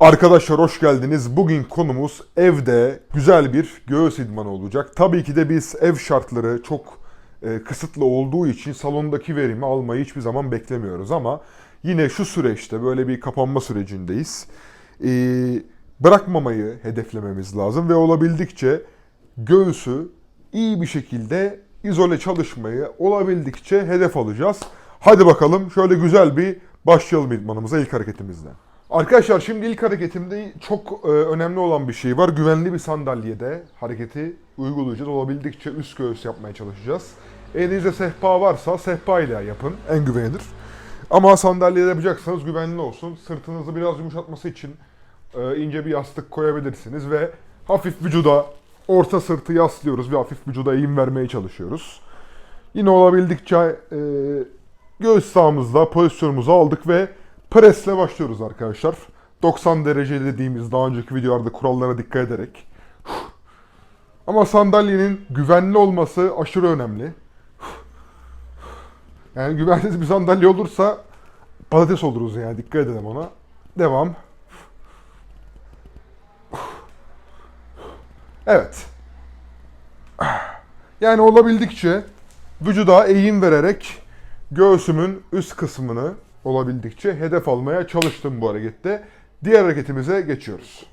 Arkadaşlar hoş geldiniz. Bugün konumuz evde güzel bir göğüs idmanı olacak. Tabii ki de biz ev şartları çok e, kısıtlı olduğu için salondaki verimi almayı hiçbir zaman beklemiyoruz ama yine şu süreçte böyle bir kapanma sürecindeyiz. E, bırakmamayı hedeflememiz lazım ve olabildikçe göğsü iyi bir şekilde izole çalışmayı olabildikçe hedef alacağız. Hadi bakalım şöyle güzel bir başlayalım idmanımıza ilk hareketimizle. Arkadaşlar şimdi ilk hareketimde çok e, önemli olan bir şey var. Güvenli bir sandalyede hareketi uygulayacağız. Olabildikçe üst göğüs yapmaya çalışacağız. Elinizde sehpa varsa sehpa ile yapın. En güvenilir. Ama sandalyede yapacaksanız güvenli olsun. Sırtınızı biraz yumuşatması için e, ince bir yastık koyabilirsiniz ve hafif vücuda orta sırtı yaslıyoruz ve hafif vücuda eğim vermeye çalışıyoruz. Yine olabildikçe e, göğüs sağımızda pozisyonumuzu aldık ve presle başlıyoruz arkadaşlar. 90 derece dediğimiz daha önceki videolarda kurallara dikkat ederek. Ama sandalyenin güvenli olması aşırı önemli. Yani güvensiz bir sandalye olursa patates oluruz yani dikkat edelim ona. Devam. Evet. Yani olabildikçe vücuda eğim vererek göğsümün üst kısmını olabildikçe hedef almaya çalıştım bu harekette. Diğer hareketimize geçiyoruz.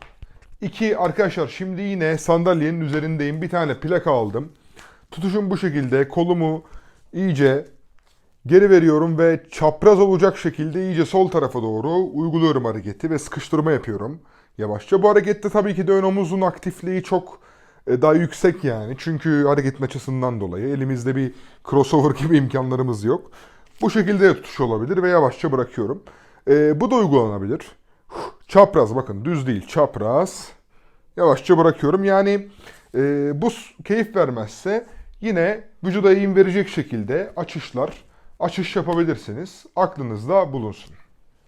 İki arkadaşlar şimdi yine sandalyenin üzerindeyim. Bir tane plaka aldım. Tutuşum bu şekilde. Kolumu iyice geri veriyorum ve çapraz olacak şekilde iyice sol tarafa doğru uyguluyorum hareketi ve sıkıştırma yapıyorum yavaşça. Bu harekette tabii ki de ön omuzun aktifliği çok e, daha yüksek yani. Çünkü hareketin açısından dolayı elimizde bir crossover gibi imkanlarımız yok. Bu şekilde de tutuş olabilir ve yavaşça bırakıyorum. E, bu da uygulanabilir. Çapraz bakın düz değil çapraz. Yavaşça bırakıyorum. Yani e, bu keyif vermezse yine vücuda eğim verecek şekilde açışlar, açış yapabilirsiniz. Aklınızda bulunsun.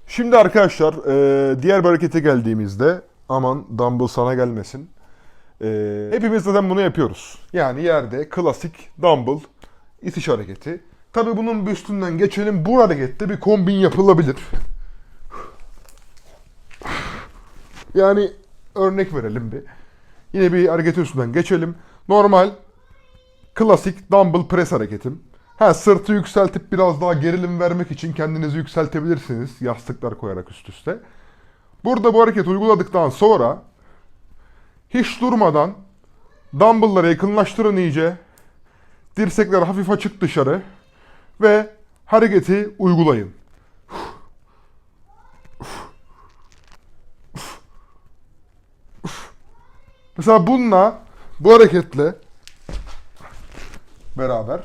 Şimdi arkadaşlar e, diğer bir harekete geldiğimizde aman dumbbell sana gelmesin. E, hepimiz zaten bunu yapıyoruz. Yani yerde klasik dumbbell itiş hareketi. Tabi bunun bir üstünden geçelim. Bu harekette bir kombin yapılabilir. Yani örnek verelim bir. Yine bir hareket üstünden geçelim. Normal klasik dumbbell press hareketim. Ha sırtı yükseltip biraz daha gerilim vermek için kendinizi yükseltebilirsiniz. Yastıklar koyarak üst üste. Burada bu hareketi uyguladıktan sonra hiç durmadan dumbbellları yakınlaştırın iyice. Dirsekler hafif açık dışarı ve hareketi uygulayın. Mesela bununla bu hareketle beraber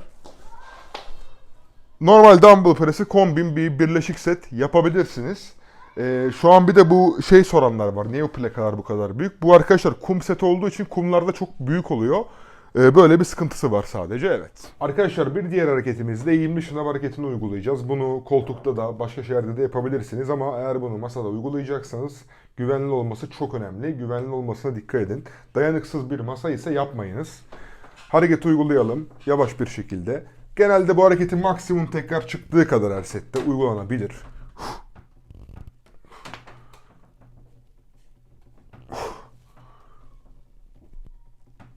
normal dumbbell press'i kombin bir birleşik set yapabilirsiniz. Ee, şu an bir de bu şey soranlar var. Niye bu plakalar bu kadar büyük? Bu arkadaşlar kum seti olduğu için kumlarda çok büyük oluyor. Ee, böyle bir sıkıntısı var sadece evet. Arkadaşlar bir diğer hareketimizde eğimli şınav hareketini uygulayacağız. Bunu koltukta da başka şeylerde de yapabilirsiniz ama eğer bunu masada uygulayacaksanız güvenli olması çok önemli. Güvenli olmasına dikkat edin. Dayanıksız bir masa ise yapmayınız. Hareketi uygulayalım yavaş bir şekilde. Genelde bu hareketin maksimum tekrar çıktığı kadar her sette uygulanabilir.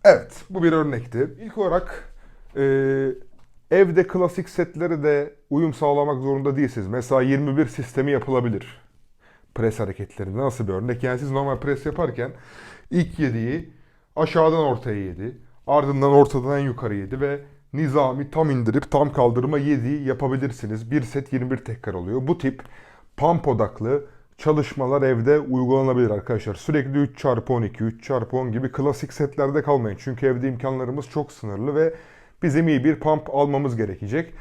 Evet, bu bir örnekti. İlk olarak e, evde klasik setleri de uyum sağlamak zorunda değilsiniz. Mesela 21 sistemi yapılabilir. Pres hareketlerinde nasıl bir örnek? Yani siz normal pres yaparken ilk yediği aşağıdan ortaya yedi. Ardından ortadan en yukarı yedi ve nizami tam indirip tam kaldırma yediği yapabilirsiniz. Bir set 21 tekrar oluyor. Bu tip pump odaklı çalışmalar evde uygulanabilir arkadaşlar. Sürekli 3 çarpı 12, 3 çarpı 10 gibi klasik setlerde kalmayın. Çünkü evde imkanlarımız çok sınırlı ve bizim iyi bir pump almamız gerekecek.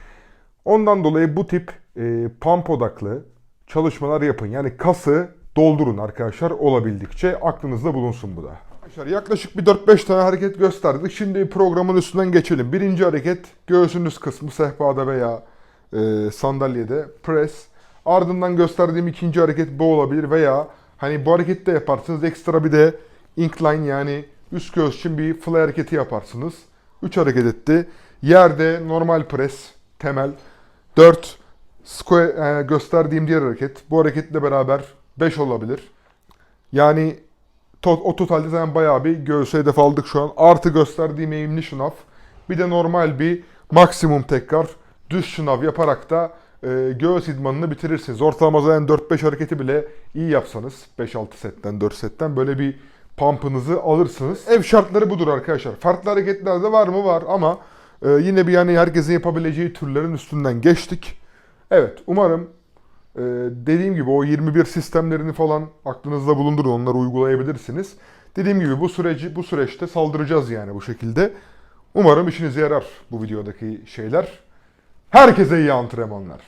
Ondan dolayı bu tip e, pump odaklı çalışmalar yapın. Yani kası doldurun arkadaşlar olabildikçe. Aklınızda bulunsun bu da. Arkadaşlar yaklaşık bir 4-5 tane hareket gösterdik. Şimdi programın üstünden geçelim. Birinci hareket göğsün üst kısmı sehpada veya e, sandalyede press. Ardından gösterdiğim ikinci hareket bu olabilir veya hani bu hareketi de yaparsınız. Ekstra bir de incline yani üst göğüs için bir fly hareketi yaparsınız. 3 hareket etti. Yerde normal press, temel. 4 square, e, gösterdiğim diğer hareket. Bu hareketle beraber 5 olabilir. Yani to- o totalde zaten bayağı bir göğüs hedef aldık şu an. Artı gösterdiğim eğimli şınav. Bir de normal bir maksimum tekrar düz şınav yaparak da e, göğüs idmanını bitirirsiniz. Ortalama zaten 4-5 hareketi bile iyi yapsanız 5-6 setten 4 setten böyle bir pump'ınızı alırsınız. Ev şartları budur arkadaşlar. Farklı hareketler de var mı? Var ama e, yine bir yani herkesin yapabileceği türlerin üstünden geçtik. Evet umarım ee, dediğim gibi o 21 sistemlerini falan aklınızda bulundurun. Onları uygulayabilirsiniz. Dediğim gibi bu süreci bu süreçte saldıracağız yani bu şekilde. Umarım işinize yarar bu videodaki şeyler. Herkese iyi antrenmanlar.